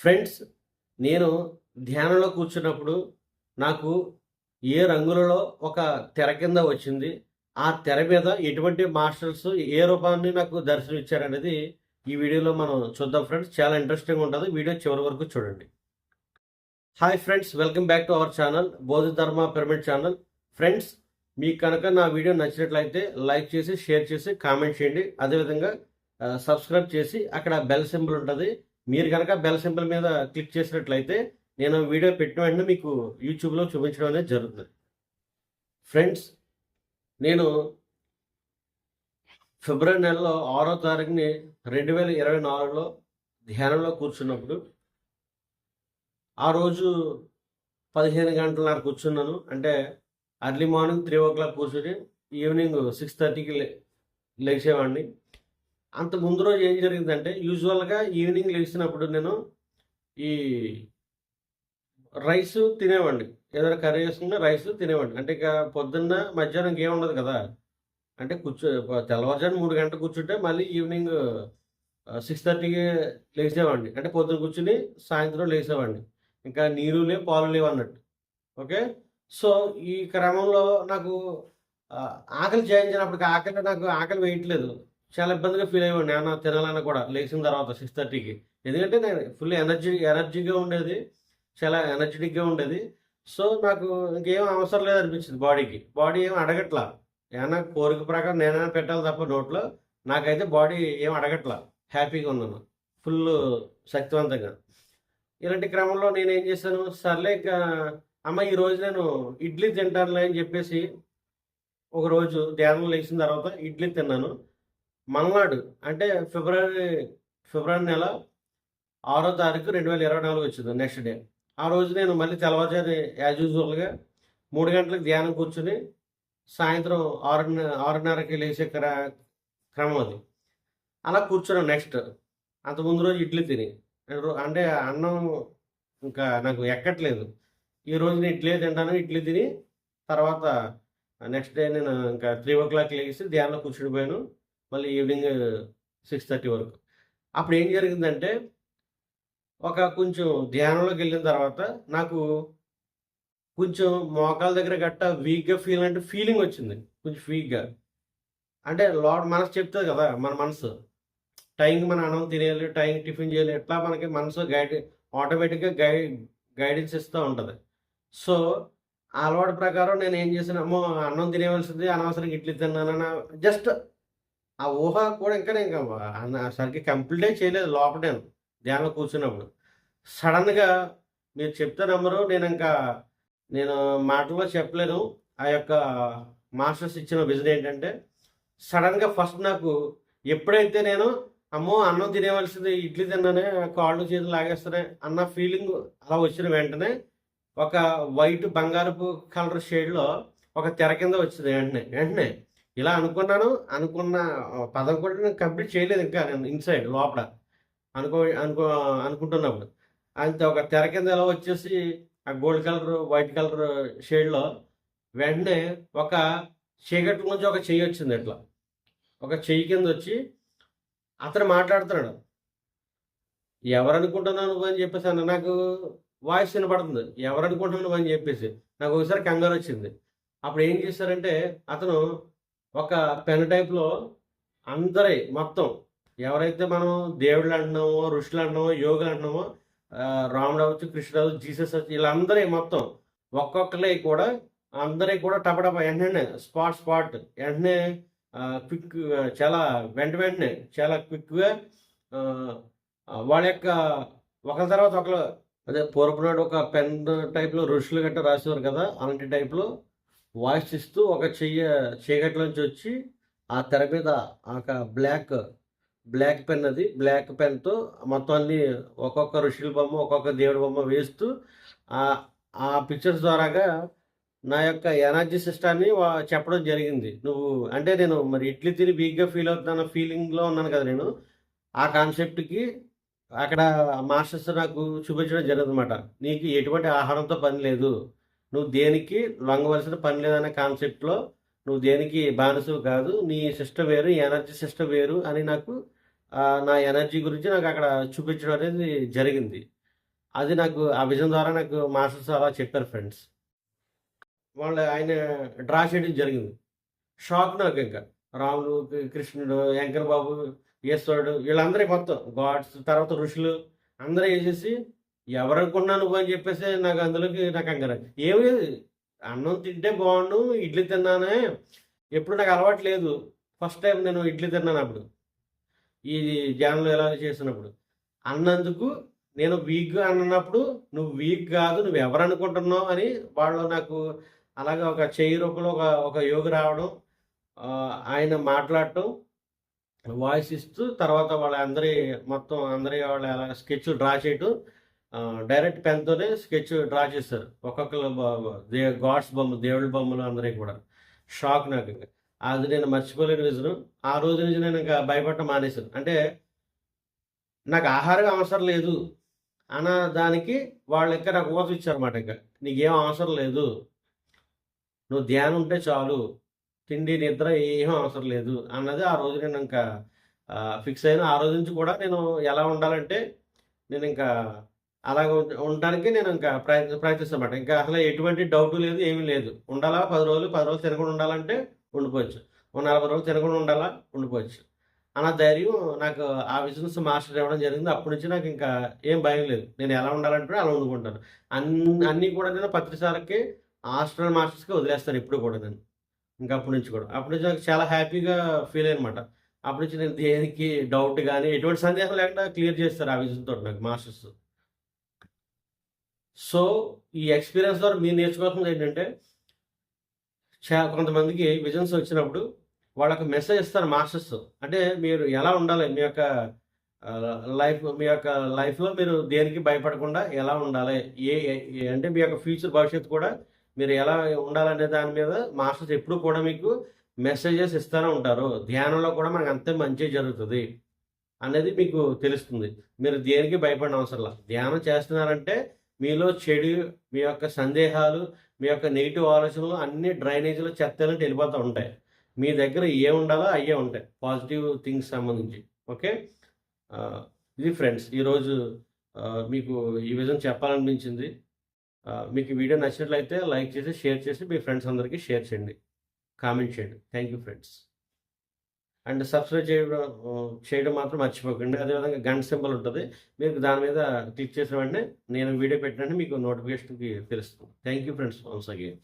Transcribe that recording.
Friends నేను ధ్యానంలో కూర్చున్నప్పుడు నాకు ఏ రంగులలో ఒక తెర కింద వచ్చింది ఆ తెర మీద ఎటువంటి మాస్టర్స్ ఏ రూపాన్ని నాకు దర్శనం ఇచ్చారనేది ఈ వీడియోలో మనం చూద్దాం ఫ్రెండ్స్ చాలా ఇంట్రెస్టింగ్ ఉంటుంది. వీడియో చివరి వరకు చూడండి. Hi friends welcome back to our channel Bodhi Dharma pyramid channel friends మీకు కనుక నా వీడియో నచ్చినట్లయితే లైక్ చేసి షేర్ చేసి కామెంట్ చేయండి. అదేవిధంగా uh, సబ్స్క్రైబ్ చేసి అక్కడ బెల్ సింబల్ ఉంటుంది. మీరు కనుక బెల్ సింబల్ మీద క్లిక్ చేసినట్లయితే నేను వీడియో పెట్టిన వెంటనే మీకు యూట్యూబ్లో చూపించడం అనేది జరుగుతుంది. ఫ్రెండ్స్ నేను ఫిబ్రవరి నెలలో ఆరో తారీఖుని రెండు వేల ఇరవై నాలుగులో ధ్యానంలో కూర్చున్నప్పుడు ఆ రోజు పదిహేను గంటలన్నర కూర్చున్నాను. అంటే early morning three o'clock కూర్చుని ఈవినింగ్ సిక్స్ థర్టీకి లే లేచేవాడిని. అంత ముందు రోజు ఏం జరిగిందంటే యూజువల్గా ఈవినింగ్ లేచినప్పుడు నేను ఈ రైస్ తినేవాడిని. ఏదైనా కర్రీ వేసుకున్న రైస్ తినేవాడిని. అంటే ఇక పొద్దున్న మధ్యాహ్నం ఇంకేం ఉండదు కదా. అంటే కూర్చో తెల్లవారుజాము మూడు గంటలు కూర్చుంటే మళ్ళీ ఈవినింగ్ సిక్స్ థర్టీకి లేచేవాడిని. అంటే పొద్దున్న కూర్చుని సాయంత్రం లేచేవాడిని. ఇంకా నీరు లేవు పాలు లేవు అన్నట్టు. ఓకే? సో ఈ క్రమంలో నాకు ఆకలి చేయించినప్పటికి ఆకలి నాకు ఆకలి వేయట్లేదు. చాలా ఇబ్బందిగా ఫీల్ అయ్యేవాడిని. ఏమన్నా తినాలన్నా కూడా లేచిన తర్వాత సిక్స్ థర్టీకి ఎందుకంటే నేను ఫుల్ ఎనర్జీ ఎనర్జీగా ఉండేది. చాలా ఎనర్జెటిక్గా ఉండేది. సో నాకు ఇంకేం అవసరం లేదు అనిపించింది బాడీకి బాడీ ఏం అడగట్లా. ఏమైనా కోరిక ప్రకారం నేనైనా పెట్టాలి తప్ప నోట్లో. నాకైతే బాడీ ఏం అడగట్లా. హ్యాపీగా ఉన్నాను. ఫుల్ శక్తివంతంగా. ఇలాంటి క్రమంలో నేను ఏం చేశాను? సర్లే ఇక అమ్మ ఈ రోజు నేను ఇడ్లీ తింటానులే అని చెప్పేసి ఒకరోజు ధ్యానం లేచిన తర్వాత ఇడ్లీ తిన్నాను. మల్నాడు అంటే ఫిబ్రవరి ఫిబ్రవరి నెల ఆరో తారీఖు రెండు వేల ఇరవై నాలుగు వచ్చింది నెక్స్ట్ డే. ఆ రోజు నేను మళ్ళీ తెల్లవారుజారి యాజ్ యూజువల్గా మూడు గంటలకు ధ్యానం కూర్చుని సాయంత్రం ఆరు ఆరున్నరకి లేచే క్రమం అది. అలా కూర్చున్నాను నెక్స్ట్. అంత ముందు రోజు ఇడ్లీ తిని. అంటే అన్నం ఇంకా నాకు ఎక్కట్లేదు. ఈ రోజు నేను ఇడ్లీ తింటాను ఇడ్లీ తిని తర్వాత నెక్స్ట్ డే నేను ఇంకా త్రీ ఓ క్లాక్ లేచి ధ్యానంలో కూర్చుని పోయాను. మళ్ళీ ఈవినింగ్ సిక్స్ థర్టీ వరకు. అప్పుడు ఏం జరిగిందంటే ఒక కొంచెం ధ్యానంలోకి వెళ్ళిన తర్వాత నాకు కొంచెం మోకాల దగ్గర గట్ట వీక్గా ఫీల్ అంటే ఫీలింగ్ వచ్చింది. కొంచెం వీక్గా అంటే లోడ్ మనసు చెప్తుంది కదా మన మనసు. టైంకి మన అన్నం తినేయాలి టైంకి టిఫిన్ చేయాలి ఎట్లా మనకి మనసు గైడ్ ఆటోమేటిక్గా గైడ్ గైడెన్స్ ఇస్తూ ఉంటుంది. సో అలవాటు ప్రకారం నేను ఏం చేసినామో అమ్మో అన్నం తినేవలసింది అనవసరంగా ఇడ్లీ తిన్నానన్న జస్ట్ ఆ ఊహ కూడా ఇంకా నేను ఇంకా సరిగ్గా కంప్లీటే చేయలేదు లోపల నేను కూర్చున్నప్పుడు. సడన్గా మీరు చెప్తే నమ్మరు నేను ఇంకా నేను మాటల్లో చెప్పలేను. ఆ యొక్క మాస్టర్స్ ఇచ్చిన విజన్ ఏంటంటే సడన్గా ఫస్ట్ నాకు ఎప్పుడైతే నేను అమ్మో అన్నం తినేవలసింది ఇడ్లీ తిన్నానే కాళ్ళు చేతులు లాగేస్తానే అన్న ఫీలింగ్ అలా వచ్చిన వెంటనే ఒక వైట్ బంగారపు కలర్ షేడ్లో ఒక తెర కింద వచ్చింది వెంటనే వెంటనే. ఇలా అనుకున్నాను. అనుకున్న పదం కూడా నేను కంప్లీట్ చేయలేదు ఇంకా నేను ఇన్సైడ్ లోపల. అనుకో అనుకో అనుకుంటున్నప్పుడు. అంతే ఒక తెర కింద ఎలా వచ్చేసి ఆ గోల్డ్ కలర్ వైట్ కలర్ షేడ్లో వెంటనే ఒక చీకటి నుంచి ఒక చెయ్యి వచ్చింది ఇట్లా. ఒక చెయ్యి కింద వచ్చి అతను మాట్లాడుతున్నాడు. ఎవరనుకుంటున్నాను అని చెప్పేసి అన్న నాకు వాయిస్ వినపడుతుంది. ఎవరు అని చెప్పేసి. నాకు ఒకసారి కంగారు వచ్చింది. అప్పుడు ఏం చేశారంటే అతను ఒక పెన్ టైప్లో అందరి మొత్తం ఎవరైతే మనం దేవుళ్ళు అంటున్నామో ఋషులు అంటున్నామో యోగులు అంటున్నామో రాముడు అవచ్చు కృష్ణుడు అవచ్చు జీసస్ అవచ్చు వీళ్ళందరి మొత్తం ఒక్కొక్కరి కూడా అందరి కూడా టపటప వెంటనే స్పాట్ స్పాట్ వెంటనే క్విక్ చాలా వెంట వెంటనే చాలా క్విక్గా వాళ్ళ యొక్క ఒకరి తర్వాత ఒకరు అదే పూర్వపునాడు ఒక పెన్ టైప్లో ఋషులు గట్ట రాసేవారు కదా అలాంటి టైప్లో వాయిస్ ఇస్తూ ఒక చెయ్య చీకట్లోంచి వచ్చి ఆ తెర మీద ఒక బ్లాక్ బ్లాక్ పెన్ అది. బ్లాక్ పెన్తో మొత్తం అన్ని ఒక్కొక్క ఋషుల బొమ్మ ఒక్కొక్క దేవుడి బొమ్మ వేస్తూ ఆ ఆ పిక్చర్స్ ద్వారాగా నా యొక్క ఎనర్జీ సిస్టాన్ని వా- చెప్పడం జరిగింది. నువ్వు అంటే నేను మరి ఇడ్లీ తిని వీక్గా ఫీల్ అవుతున్న ఫీలింగ్లో ఉన్నాను కదా నేను. ఆ కాన్సెప్ట్కి అక్కడ మాస్టర్స్ నాకు చూపించడం జరిగింది అనమాట నీకు ఎటువంటి ఆహారంతో పని లేదు. నువ్వు దేనికి లొంగవలసిన పని లేదనే కాన్సెప్ట్లో నువ్వు దేనికి బానిసు కాదు నీ సిస్టమ్ వేరు ఎనర్జీ సిస్టమ్ వేరు అని నాకు నా ఎనర్జీ గురించి నాకు అక్కడ చూపించడం అనేది జరిగింది. అది నాకు ఆ విజన్ ద్వారా నాకు మాస్టర్స్ అలా చెప్పారు ఫ్రెండ్స్ వాళ్ళు ఆయన డ్రా చేయడం జరిగింది. షాక్ నాకు ఇంకా. రాముడు కృష్ణుడు వెంకట బాబు ఈశ్వరుడు వీళ్ళందరూ మొత్తం గాడ్స్ తర్వాత ఋషులు అందరూ వేసేసి ఎవరనుకున్నా నువ్వు అని చెప్పేసి నాకు అందులోకి నాకు అంగర ఏమి? అన్నం తింటే బాగుండు ఇడ్లీ తిన్నానే. ఎప్పుడు నాకు అలవాటు లేదు. ఫస్ట్ టైం నేను ఇడ్లీ తిన్నాను అప్పుడు. ఈ ధ్యానంలో ఎలా చేసినప్పుడు అన్నందుకు నేను వీక్గా అన్నప్పుడు నువ్వు వీక్ కాదు నువ్వు ఎవరు అనుకుంటున్నావు అని వాళ్ళు నాకు అలాగే ఒక చేయి రూపంలో ఒక ఒక యోగి రావడం ఆయన మాట్లాడటం వాయిస్ ఇస్తూ తర్వాత వాళ్ళ అందరి మొత్తం అందరి వాళ్ళ స్కెచ్ డ్రా చేయటం డైరెక్ట్ పెన్తోనే స్కెచ్ డ్రా చేస్తారు. ఒక్కొక్కరు దే గాడ్స్ బొమ్మ దేవుడి బొమ్మలు అందరికీ కూడా. షాక్ నాకు అది నేను మర్చిపోలేని విజయం ఆ రోజు నుంచి నేను ఇంకా భయపడటం మానేశాను. అంటే నాకు ఆహారం అవసరం లేదు అన్న దానికి వాళ్ళు ఇంకా నాకు ఊత ఇచ్చారన్నమాట ఇంకా. నీకేం అవసరం లేదు. నువ్వు ధ్యానం ఉంటే చాలు. తిండి నిద్ర ఏం అవసరం లేదు అన్నది ఆ రోజు నేను ఇంకా ఫిక్స్ అయిన ఆ రోజు నుంచి కూడా నేను ఎలా ఉండాలంటే నేను ఇంకా అలాగ ఉండడానికి నేను ఇంకా ప్రయత్న ప్రయత్నిస్తామాట ఇంకా అసలు ఎటువంటి డౌట్ లేదు ఏమీ లేదు. ఉండాలా? పది రోజులు పది రోజులు తినకుండా ఉండాలంటే ఉండిపోవచ్చు. ఓ నలభై రోజులు తినకుండా ఉండాలా? ఉండిపోవచ్చు. అన్న ధైర్యం నాకు ఆ బిజినెస్ మాస్టర్ ఇవ్వడం జరిగింది. అప్పటి నుంచి నాకు ఇంకా ఏం భయం లేదు. నేను ఎలా ఉండాలంటే అలా వండుకుంటాను. అన్ని అన్నీ కూడా నేను పత్రిసాలకి హాస్టల్ మాస్టర్స్కి వదిలేస్తాను ఇప్పుడు కూడా నేను. ఇంకా అప్పటి నుంచి కూడా. అప్పటి నుంచి నాకు చాలా హ్యాపీగా ఫీల్ అయ్యనమాట. అప్పటి నుంచి నేను దేనికి డౌట్ కానీ ఎటువంటి సందేహం లేకుండా క్లియర్ చేస్తారు ఆ విజన్తో నాకు మాస్టర్స్ సో ఈ ఎక్స్పీరియన్స్ ద్వారా మీరు నేర్చుకోవాల్సింది ఏంటంటే చా కొంతమందికి విజన్స్ వచ్చినప్పుడు వాళ్ళకి మెసేజ్ ఇస్తారు మాస్టర్స్. అంటే మీరు ఎలా ఉండాలి? మీ యొక్క లైఫ్ మీ యొక్క లైఫ్లో మీరు దేనికి భయపడకుండా ఎలా ఉండాలి? ఏ ఏ- అంటే మీ యొక్క ఫ్యూచర్ భవిష్యత్తు కూడా మీరు ఎలా ఉండాలనే దాని మీద మాస్టర్స్ ఎప్పుడు కూడా మీకు మెసేజెస్ ఇస్తూనే ఉంటారు. ధ్యానంలో కూడా మనకు అంతే మంచి జరుగుతుంది అనేది మీకు తెలుస్తుంది. మీరు దేనికి భయపడిన అవసరం ధ్యానం చేస్తున్నారంటే మీలో చెడు మీ యొక్క సందేహాలు మీ యొక్క నెగిటివ్ ఆలోచనలు అన్ని డ్రైనేజీలో చెత్తలు వెళ్ళిపోతూ ఉంటాయి. మీ దగ్గర ఏ ఉండాలో అయ్యే ఉంటాయి. పాజిటివ్ థింగ్స్ సంబంధించి. ఓకే? ఇది ఫ్రెండ్స్ ఈరోజు మీకు ఈ విధంగా చెప్పాలనిపించింది. మీకు వీడియో నచ్చినట్లయితే లైక్ చేసి షేర్ చేసి మీ ఫ్రెండ్స్ అందరికీ షేర్ చేయండి. కామెంట్ చేయండి. Thank you friends. And subscribe చేయడం చేయడం మాత్రం మర్చిపోకండి. అదేవిధంగా గంట సింబల్ ఉంటుంది. మీరు దాని మీద క్లిక్ చేసిన వెంటనే నేను వీడియో పెట్టినట్టు మీకు నోటిఫికేషన్కి తెలుస్తుంది. Thank you friends once again